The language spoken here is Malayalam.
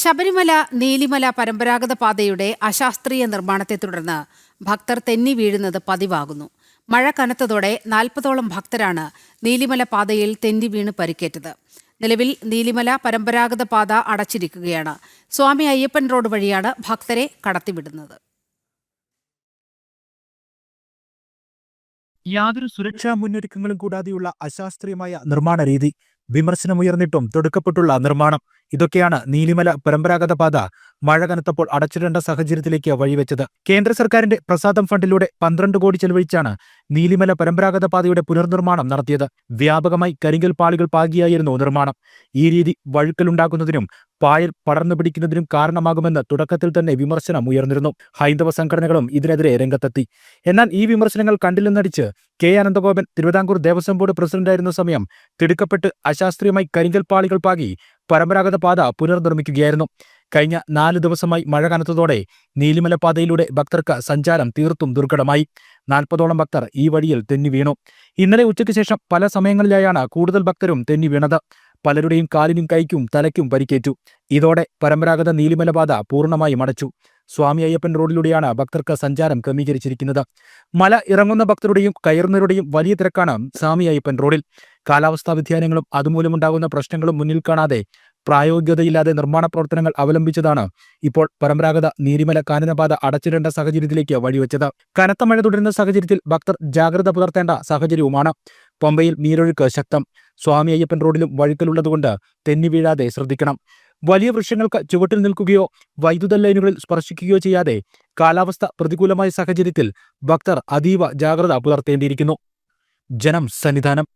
ശബരിമല നീലിമല പരമ്പരാഗത പാതയുടെ അശാസ്ത്രീയ നിർമ്മാണത്തെ തുടർന്ന് ഭക്തർ തെന്നി വീഴുന്നത് പതിവാകുന്നു. മഴ കനത്തതോടെ നാൽപ്പതോളം ഭക്തരാണ് നീലിമല പാതയിൽ തെന്നി വീണ് പരിക്കേറ്റത്. നിലവിൽ നീലിമല പരമ്പരാഗത പാത അടച്ചിരിക്കുകയാണ്. സ്വാമി അയ്യപ്പൻ റോഡ് വഴിയാണ് ഭക്തരെ കടത്തിവിടുന്നത്. യാതൊരു സുരക്ഷാ മുന്നൊരുക്കങ്ങളും കൂടാതെയുള്ള അശാസ്ത്രീയമായ നിർമ്മാണ രീതി വിമർശനമുയർന്നിട്ടും തുടക്കപ്പെട്ടുള്ള നിർമ്മാണം. ഇതൊക്കെയാണ് നീലിമല പരമ്പരാഗത പാത. മഴ കനത്തപ്പോൾ അടച്ചിടേണ്ട സാഹചര്യത്തിലേക്ക് വഴിവെച്ചത്. കേന്ദ്ര സർക്കാരിന്റെ പ്രസാദം ഫണ്ടിലൂടെ പന്ത്രണ്ട് കോടി ചെലവഴിച്ചാണ് നീലിമല പരമ്പരാഗത പാതയുടെ പുനർനിർമ്മാണം നടത്തിയത്. വ്യാപകമായി കരിങ്കൽ പാളികൾ പാകിയായിരുന്നു നിർമ്മാണം. ഈ രീതി വഴുക്കലുണ്ടാക്കുന്നതിനും പായൽ പടർന്നു പിടിക്കുന്നതിനും കാരണമാകുമെന്ന് തുടക്കത്തിൽ തന്നെ വിമർശനം ഉയർന്നിരുന്നു. ഹൈന്ദവ സംഘടനകളും ഇതിനെതിരെ രംഗത്തെത്തി. എന്നാൽ ഈ വിമർശനങ്ങൾ കണ്ടില്ലെന്നടിച്ച് കെ. അനന്തഗോപൻ തിരുവിതാംകൂർ ദേവസ്വം ബോർഡ് പ്രസിഡന്റായിരുന്ന സമയം തിടുക്കപ്പെട്ട് അശാസ്ത്രീയമായി കരിങ്കൽ പാളികൾ പാകി പരമ്പരാഗത പാത പുനർനിർമ്മിക്കുകയായിരുന്നു. കഴിഞ്ഞ നാല് ദിവസമായി മഴ കനത്തതോടെ നീലിമല പാതയിലൂടെ ഭക്തർക്ക് സഞ്ചാരം തീർത്തും ദുർഘടമായി. നാൽപ്പതോളം ഭക്തർ ഈ വഴിയിൽ തെന്നി വീണു. ഇന്നലെ ഉച്ചയ്ക്ക് ശേഷം പല സമയങ്ങളിലായാണ് കൂടുതൽ ഭക്തരും തെന്നി വീണത്. പലരുടെയും കാലിനും കൈക്കും തലയ്ക്കും പരിക്കേറ്റു. ഇതോടെ പരമ്പരാഗത നീലിമല പൂർണമായി പൂർണമായും അടച്ചു. സ്വാമി അയ്യപ്പൻ റോഡിലൂടെയാണ് ഭക്തർക്ക് സഞ്ചാരം ക്രമീകരിച്ചിരിക്കുന്നത്. മല ഇറങ്ങുന്ന ഭക്തരുടെയും കയറുന്നവരുടെയും വലിയ തിരക്കാണ് സ്വാമി അയ്യപ്പൻ റോഡിൽ. കാലാവസ്ഥാ വ്യതിയാനങ്ങളും അതുമൂലമുണ്ടാകുന്ന പ്രശ്നങ്ങളും മുന്നിൽ കാണാതെ പ്രായോഗികതയില്ലാതെ നിർമ്മാണ പ്രവർത്തനങ്ങൾ അവലംബിച്ചതാണ് ഇപ്പോൾ പരമ്പരാഗത നീരിമല കാനനപാത അടച്ചിടേണ്ട സാഹചര്യത്തിലേക്ക് വഴിവെച്ചത്. കനത്ത മഴ തുടരുന്ന സാഹചര്യത്തിൽ ഭക്തർ ജാഗ്രത പുലർത്തേണ്ട സാഹചര്യവുമാണ്. പമ്പയിൽ നീരൊഴുക്ക് ശക്തം. സ്വാമി അയ്യപ്പൻ റോഡിലും വഴുക്കലുള്ളതുകൊണ്ട് തെന്നി വീഴാതെ ശ്രദ്ധിക്കണം. വലിയ വൃക്ഷങ്ങൾക്ക് ചുവട്ടിൽ നിൽക്കുകയോ വൈദ്യുത ലൈനുകളിൽ സ്പർശിക്കുകയോ ചെയ്യാതെ കാലാവസ്ഥ പ്രതികൂലമായ സാഹചര്യത്തിൽ ഭക്തർ അതീവ ജാഗ്രത പുലർത്തേണ്ടിയിരിക്കുന്നു. ജനം സന്നിധാനം.